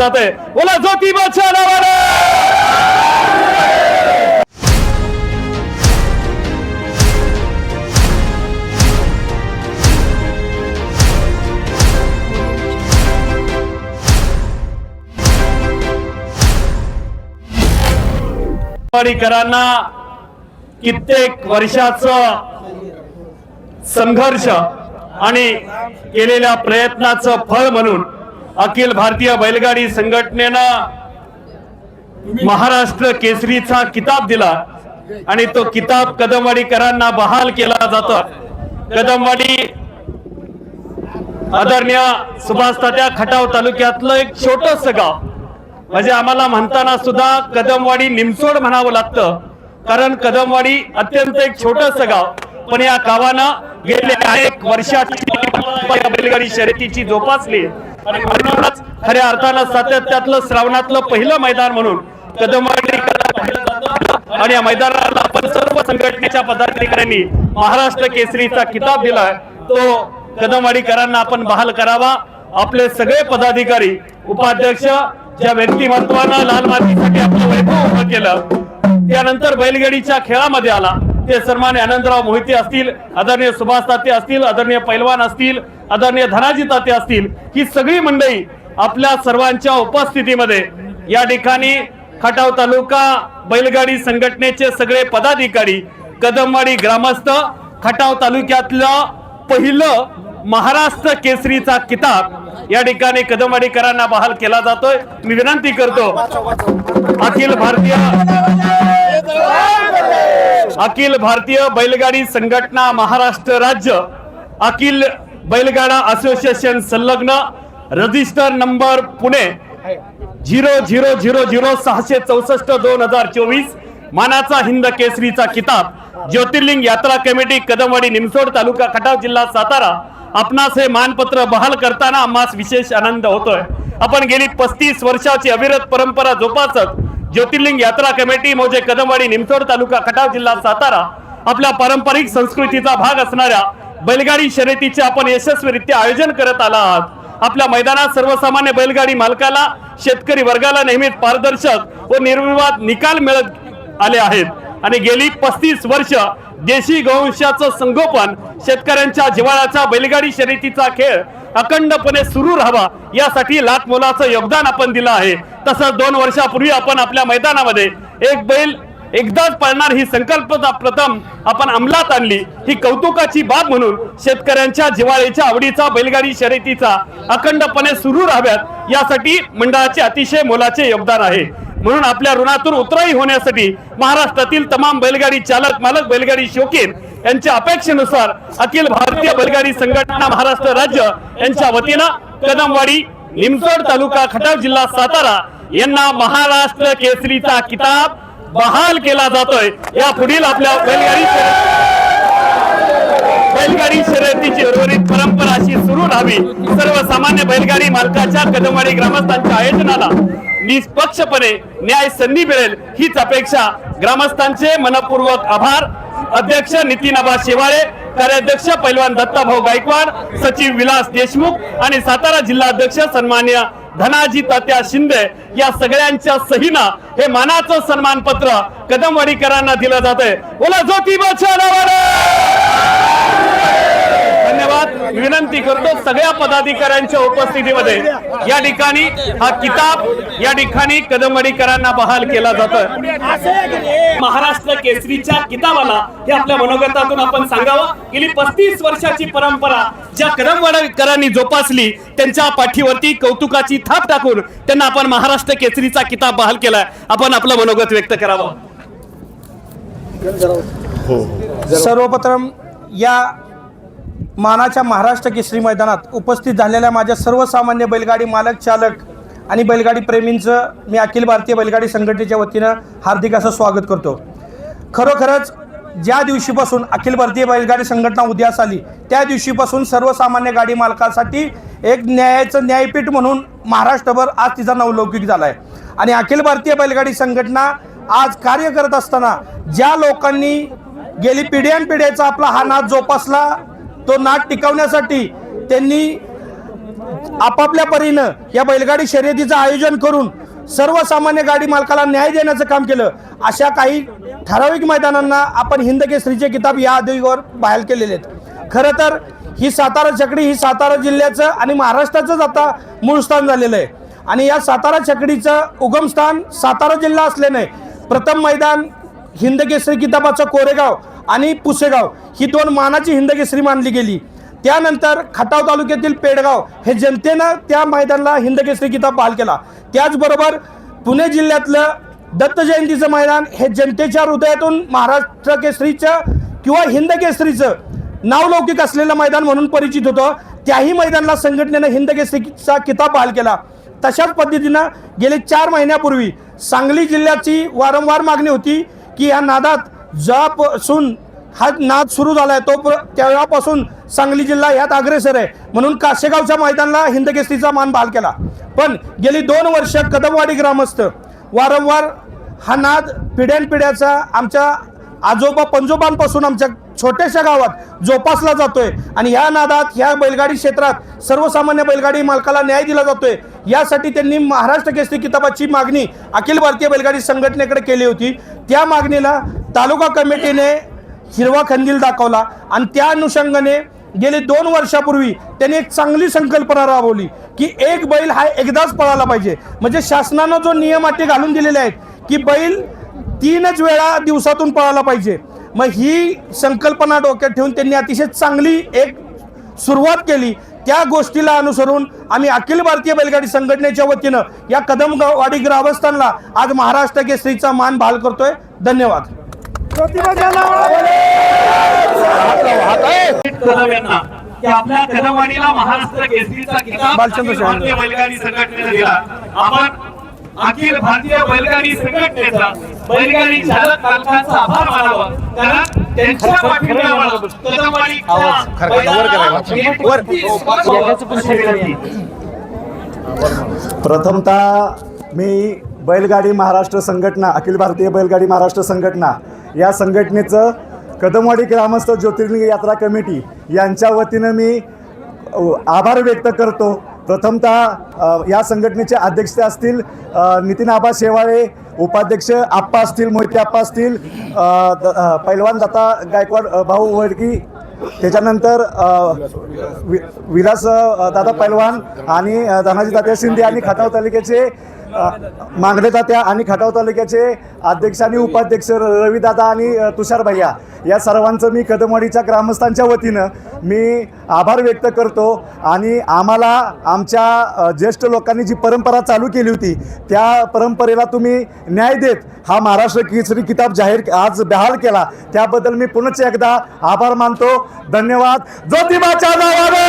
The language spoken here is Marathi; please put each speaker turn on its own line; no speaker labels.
जात. आहे बोला ज्योतिबाच्या नावाने! वाडीकरांना कित्येक वर्षाचं संघर्ष आणि केलेल्या प्रयत्नाचं फळ म्हणून अखिल भारतीय बैलगाडी संघटनेनं महाराष्ट्र केसरीचा किताब दिला आणि तो किताब कदमवाडीकरांना बहाल केला जातो. कदमवाडी आदरणीय सुभाष तात्या खटाव तालुक्यातलं एक छोटस गाव. म्हणजे आम्हाला म्हणताना सुद्धा कदमवाडी निमसोड म्हणावं लागतं. कारण कदमवाडी अत्यंत एक छोटस गाव. पण या गावानं गेल्या अनेक वर्षाची बैलगाडी शर्यतीची जोपासली. आणि म्हणूनच खऱ्या अर्थानं सातत्यातलं श्रावणातलं पहिलं मैदान म्हणून कदमवाडी आणि या मैदानाला आपण सर्व संघटनेच्या पदाधिकाऱ्यांनी महाराष्ट्र केसरीचा किताब दिलाय. तो कदमवाडीकरांना आपण बहाल करावा. आपले सगळे पदाधिकारी उपाध्यक्ष ज्या व्यक्तिमत्वानं लाल मातीसाठी आपलं वैभव उभं केलं त्यानंतर बैलगाडीच्या खेळामध्ये आला. ते सन्मान्य आनंदराव मोहिते असतील आदरणीय सुभाष ताते असतील आदरणीय पैलवान असतील आदरणीय धनाजी ताते असतील ही सगळी मंडळी आपल्या सर्वांच्या उपस्थितीमध्ये या ठिकाणी खटाव तालुका बैलगाडी संघटनेचे सगळे पदाधिकारी कदमवाडी ग्रामस्थ खटाव तालुक्यातलं पहिलं महाराष्ट्र केसरीचा किताब या ठिकाणी कदमवाडीकरांना बहाल केला जातोय. मी विनंती करतो अखिल भारतीय अखिल भारतीय बैलगाडी संघटना महाराष्ट्र राज्य अखिल बैलगाडा असोसिएशन संलग्न register number Pune zero zero zero zero सहाशे चौसष्ट दोन हजार चोवीस मानाचा हिंद केसरीचा किताब ज्योतिर्लिंग यात्रा कमिटी कदमवाडी निमसोड तालुका खटाव जिल्हा सातारा आपणास हे मानपत्र बहाल करताना आम्हास विशेष आनंद होतोय. आपण गेली पस्तीस वर्षाची अविरत परंपरा जोपासत ज्योतिर्लिंग यात्रा कमिटी मोजे कदमवाडी निमसोड तालुका खटाव जिल्हा सातारा आपल्या पारंपरिक संस्कृतीचा भाग असणाऱ्या बैलगाडी शर्यतीचे आपण यशस्वीरित्या आयोजन करत आला आहात आपल्या मैदानात सर्वसामान्य बैलगाडी मालकाला शेतकरी वर्गाला नेहमीच पारदर्शक व निर्विवाद निकाल मिळत आले आहेत. आणि गेली पस्तीस वर्ष देशी गोवंशाचं संगोपन शेतकऱ्यांच्या जिवाळ्याचा बैलगाडी शर्यतीचा खेळ अखंडपणे सुरू राहावा यासाठी लाख मोलाचं योगदान आपण दिलं आहे. तसंच दोन वर्षापूर्वी आपण आपल्या मैदानामध्ये एक बैल एकदाच पाळणार ही संकल्पना प्रथम आपण अंमलात आणली. ही कौतुकाची बाब म्हणून शेतकऱ्यांच्या जिवाळीच्या आवडीचा बैलगाडी शर्यतीचा अखंडपणे सुरू राहाव्यात यासाठी मंडळाचे अतिशय मोलाचे योगदान आहे. म्हणून आपल्या ऋणातून उतराई होण्यासाठी महाराष्ट्रातील तमाम बैलगाडी चालक मालक बैलगाडी शौकीन यांच्या अपेक्षेनुसार अखिल भारतीय बैलगाडी संघटना महाराष्ट्र राज्य यांच्या वतीनं कदमवाडी निमसोड तालुका खटाव जिल्हा सातारा यांना महाराष्ट्र केसरीचा किताब बहाल केला जातोय. या पुढील आपल्या बैलगाडी बैलगाडी शर्यतीची उर्वरित परंपरा अशी सुरू राहावी. सर्वसामान्य बैलगाडी मालकाच्या कदमवाडी ग्रामस्थांच्या आयोजनाला निष्पक्षपणे न्याय संधी मिळेल हीच अपेक्षा. ग्रामस्थांचे मनपूर्वक आभार. अध्यक्ष नितीन आबा शेवाळे कार्याध्यक्ष पैलवान दत्ताभाऊ गायकवाड सचिव विलास देशमुख आणि सातारा जिल्हा अध्यक्ष सन्मान्य धनाजी तात्या शिंदे या सगळ्यांच्या सहीनं हे मानाचं सन्मानपत्र कदमवाडीकरांना दिलं जात आहे बोला ज्योतिबाच्या नावानं धन्यवाद विनंती करतो सगळ्या पदाधिकाऱ्यांच्या उपस्थितीमध्ये. या ठिकाणी हा किताब या ठिकाणी कदमवाडीकरांना बहाल केला जातोय. महाराष्ट्र केसरीच्या किताबाला हे आपल्या मनोगतातून आपण सांगावं. गेली पस्तीस वर्षाची परंपरा ज्या कदमवाडकरांनी जोपासली त्यांच्या पाठीवरती कौतुकाची थाप टाकून त्यांना आपण महाराष्ट्र केसरीचा किताब बहाल केलाय. आपण आपलं मनोगत व्यक्त करावं.
सर्वप्रथम या मानाच्या महाराष्ट्र केसरी मैदानात उपस्थित झालेल्या माझ्या सर्वसामान्य बैलगाडी मालक चालक आणि बैलगाडी प्रेमींचं मी अखिल भारतीय बैलगाडी संघटनेच्या वतीनं हार्दिक असं स्वागत करतो. खरोखरच ज्या दिवशीपासून अखिल भारतीय बैलगाडी संघटना उदयास आली त्या दिवशीपासून सर्वसामान्य गाडी मालकासाठी एक न्यायाचं न्यायपीठ म्हणून महाराष्ट्रभर आज तिचा नवलौकिक झाला आहे आणि अखिल भारतीय बैलगाडी संघटना आज कार्य करत असताना ज्या लोकांनी गेली पिढ्यानपिढ्याचा आपला हा नाद जोपासला तो नाद टिकवण्यासाठी त्यांनी आपापल्या परीनं या बैलगाडी शर्यतीचं आयोजन करून सर्वसामान्य गाडी मालकाला न्याय देण्याचं काम केलं. अशा काही ठराविक मैदानांना आपण हिंद केसरीचे किताब या आधीवर बाहेर केलेले आहेत. खरं तर ही सातारा छकडी ही सातारा जिल्ह्याचं आणि महाराष्ट्राचंच आता मूळ स्थान झालेलं आहे. आणि या सातारा छकडीचं उगमस्थान सातारा जिल्हा असल्याने प्रथम मैदान हिंद केसरी किताबाचं कोरेगाव आणि पुसेगाव ही दोन मानाची हिंदकेसरी मानली गेली. त्यानंतर खटाव तालुक्यातील पेडगाव हे जनतेनं त्या मैदानाला हिंदकेसरी किताब बहाल केला. त्याचबरोबर पुणे जिल्ह्यातलं दत्त जयंतीचं मैदान हे जनतेच्या हृदयातून महाराष्ट्र केसरीचं किंवा हिंद केसरीचं नावलौकिक असलेलं मैदान म्हणून परिचित होतं. त्याही मैदानाला संघटनेनं हिंद केसरीचा किताब बहाल केला. तशाच पद्धतीनं गेले चार महिन्यापूर्वी सांगली जिल्ह्याची वारंवार मागणी होती की या नादात ज्यापासून हा नाद सुरू झाला आहे तो प- तेव्हापासून सांगली जिल्हा यात अग्रेसर आहे. म्हणून काशेगावच्या मैदानाला हिंदकेसरीचा मान बहाल केला. पण गेली दोन वर्ष कदमवाडी ग्रामस्थ वारंवार हा नाद पिढ्यानपिढ्याचा आमच्या आजोबा पंजोबांपासून आमच्या छोट्याशा गावात जोपासला जातोय. आणि ह्या नादात ह्या बैलगाडी क्षेत्रात सर्वसामान्य बैलगाडी मालकाला न्याय दिला जातोय. यासाठी त्यांनी महाराष्ट्र केसरी किताबाची मागणी अखिल भारतीय बैलगाडी संघटनेकडे केली होती. त्या मागणीला तालुका कमिटीने हिरवा खंदील दाखवला आणि त्या अनुषंगाने गेले दोन वर्षापूर्वी त्यांनी एक चांगली संकल्पना राबवली की एक बैल हा एकदाच पळाला पाहिजे. म्हणजे शासनानं जो नियम अटी घालून दिलेले आहेत की बैल तीनच वेळा दिवसातून पळाला पाहिजे. मग ही संकल्पना डोक्यात ठेवून त्यांनी अतिशय चांगली एक सुरुवात केली. त्या गोष्टीला अनुसरून आम्ही अखिल भारतीय बैलगाडी संघटनेच्या वतीनं या कदमवाडी ग्रामस्थांना आज महाराष्ट्र केसरीचा मान बहाल करतोय. धन्यवाद.
आपल्या कदमवाडीला महाराष्ट्र केसरीचा बैलगाडी संघटनेने दिला. आपण अखिल भारतीय बैलगाडी संघटनेचा बैलगाडी चालक मालकांचा आभार मानावा. कारण त्यांच्या कदमवाडीच्या शर्यती.
प्रथमतः मी बैलगाडी महाराष्ट्र संघटना अखिल भारतीय बैलगाडी महाराष्ट्र संघटना या संघटनेचं कदमवाडी ग्रामस्थ ज्योतिर्लिंग यात्रा कमिटी यांच्या वतीनं मी अ, आभार व्यक्त करतो. प्रथमतः अ, या संघटनेचे अध्यक्ष असतील अ, नितीन आबा शेवाळे उपाध्यक्ष आप्पा असतील मोहिते आप्पा असतील पैलवान दत्ता गायकवाड भाऊ वडकी त्याच्यानंतर वि- विलास दादा पैलवान आणि धनाजी तात्या शिंदे आणि खटाव तालुक्याचे मांगडे तात्या आणि खटाव तालुक्याचे अध्यक्ष आणि उपाध्यक्ष र- रविदादा आणि तुषार भैया. या सर्वांचं मी कदमवाडीच्या ग्रामस्थांच्या वतीनं मी आभार व्यक्त करतो आणि आम्हाला आमच्या ज्येष्ठ लोकांनी जी परंपरा चालू केली होती त्या परंपरेला तुम्ही न्याय देत हा महाराष्ट्र केसरी किताब जाहीर आज बहाल केला. त्याबद्दल मी पुनश्च एकदा आभार मानतो. धन्यवाद. ज्योतिबाच्या नावाला